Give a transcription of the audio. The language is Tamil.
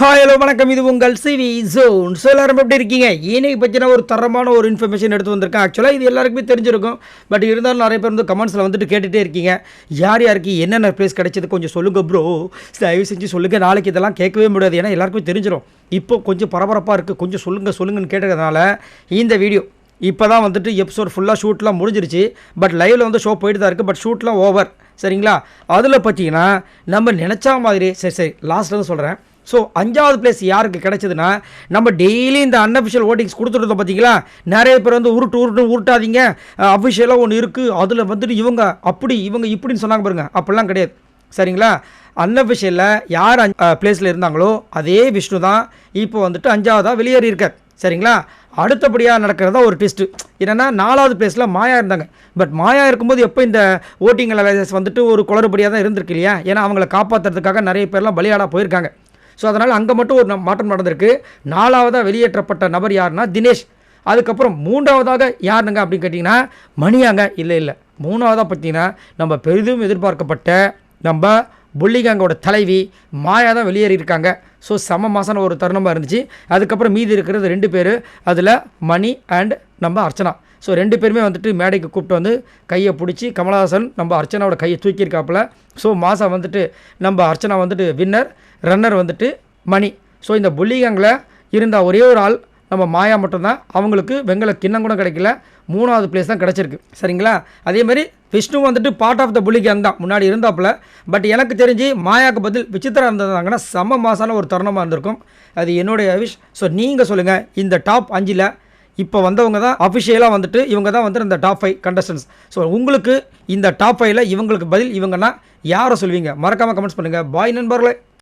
ஹாய் ஹலோ வணக்கம். இது உங்கள் சிவி ஜோன். ஸோ எல்லாரும் எப்படி இருக்கீங்க? இன்னைக்கு பற்றின ஒரு தரமான ஒரு இன்ஃபர்மேஷன் எடுத்து வந்திருக்கேன். ஆக்சுவலாக இது எல்லாருக்குமே தெரிஞ்சிருக்கும். பட் இருந்தாலும் நிறைய பேர் வந்து கமெண்ட்ஸில் வந்துட்டு கேட்டுகிட்டே இருக்கீங்க. யார் யாருக்கு என்னென்ன ப்ளேஸ் கிடைச்சது கொஞ்சம் சொல்லுங்கள் ப்ரோ தயவு செஞ்சு சொல்லுங்கள் நாளைக்கு இதெல்லாம் கேட்கவே முடியாது. ஏன்னா எல்லாருக்குமே தெரிஞ்சிடும் இப்போ கொஞ்சம் பரபரப்பாக இருக்குது கொஞ்சம் சொல்லுங்கள் சொல்லுங்கன்னு கேட்டதுனால இந்த வீடியோ இப்போ தான் வந்துட்டு எபிசோட் ஃபுல்லாக ஷூட்லாம் முடிஞ்சிருச்சு. பட் லைவில் வந்து ஷோ போயிட்டு தான் இருக்குது பட் ஷூட்லாம் ஓவர் சரிங்களா? அதில் பார்த்தீங்கன்னா நம்ம நினச்சா மாதிரி சரி சரி லாஸ்ட்டில் தான் சொல்கிறேன் ஸோ அஞ்சாவது பிளேஸ் யாருக்கு கிடைச்சதுன்னா நம்ம டெய்லி இந்த அன்அஃபிஷியல் ஓட்டிங்ஸ் கொடுத்துருந்தோம் பார்த்தீங்களா நிறைய பேர் வந்து உருட்டு உருட்டு உருட்டாதீங்க. அஃபிஷியலாக ஒன்று இருக்குது அதில் வந்துட்டு இவங்க அப்படி இவங்க இப்படின்னு சொன்னாங்க பாருங்க. அப்படிலாம் கிடையாது. சரிங்களா? அன்அஃபிஷியலில் யார் பிளேஸில் இருந்தாங்களோ அதே விஷ்ணு தான் இப்போ வந்துட்டு அஞ்சாவதாக வெளியேறி இருக்கார். சரிங்களா? அடுத்தபடியாக நடக்கிறதா ஒரு டெஸ்ட்டு என்னென்னா நாலாவது பிளேஸில் மாயா இருந்தாங்க. பட் மாயா இருக்கும்போது எப்போ இந்த ஓட்டிங் அலைசஸ் வந்துட்டு ஒரு குளறுபடியாக தான் இருந்திருக்கு இல்லையா? ஏன்னா அவங்கள காப்பாற்றுறதுக்காக நிறைய பேர்லாம் பலியாடா போயிருக்காங்க. ஸோ அதனால் அங்கே மட்டும் ஒரு மாற்றம் நடந்திருக்கு. நாலாவதாக வெளியேற்றப்பட்ட நபர் யாருன்னா தினேஷ். அதுக்கப்புறம் மூன்றாவதாக யாருனுங்க அப்படின்னு கேட்டிங்கன்னா மணியாங்க. இல்லை இல்லை. மூணாவதாக பார்த்தீங்கன்னா நம்ம பெரிதும் எதிர்பார்க்கப்பட்ட நம்ம புள்ளிகாங்கோட தலைவி மாயா தான் வெளியேறியிருக்காங்க ஸோ செம மாசான ஒரு தருணமாக இருந்துச்சு. அதுக்கப்புறம் மீதி இருக்கிறது ரெண்டு பேர். அதில் மணி அண்ட் நம்ம அர்ச்சனா. ஸோ ரெண்டு பேருமே வந்துட்டு மேடைக்கு கூப்பிட்டு வந்து கையை பிடிச்சி கமலஹாசன் நம்ம அர்ச்சனாவோட கையை தூக்கியிருக்காப்புல. ஸோ மாசா வந்துட்டு நம்ம அர்ச்சனா வந்துட்டு வின்னர் ரன்னர் வந்துட்டு மணி. ஸோ இந்த புள்ளிகங்கில் இருந்த ஒரே ஒரு ஆள் நம்ம மாயா மட்டும்தான். அவங்களுக்கு வெங்கல கிண்ணம் கூட கிடைக்கல. மூணாவது பிளேஸ் தான் கிடச்சிருக்கு. சரிங்களா? அதே மாதிரி விஷ்ணு வந்துட்டு பார்ட் ஆஃப் த புள்ளி கேங் தான். முன்னாடி இருந்தாப்புல. பட் எனக்கு தெரிஞ்சு மாயாவுக்கு பதில் விசித்திரா இருந்திருந்தாங்கன்னா செம்ம மாசான ஒரு தருணமாக இருந்திருக்கும். அது என்னுடைய விஷ் ஸோ நீங்கள் சொல்லுங்கள் இந்த டாப் அஞ்சில் இப்போ வந்தவங்க தான் அஃபிஷியலாக வந்துட்டு இவங்க தான் வந்து இந்த டாப் ஃபைவ் கண்டஸ்டன்ஸ் ஸோ உங்களுக்கு இந்த டாப் ஃபைவ்ல இவங்களுக்கு பதில் இவங்கன்னா யாரை சொல்வீங்க? மறக்காமல் கமெண்ட்ஸ் பண்ணுங்கள் பாய் நண்பர்களே.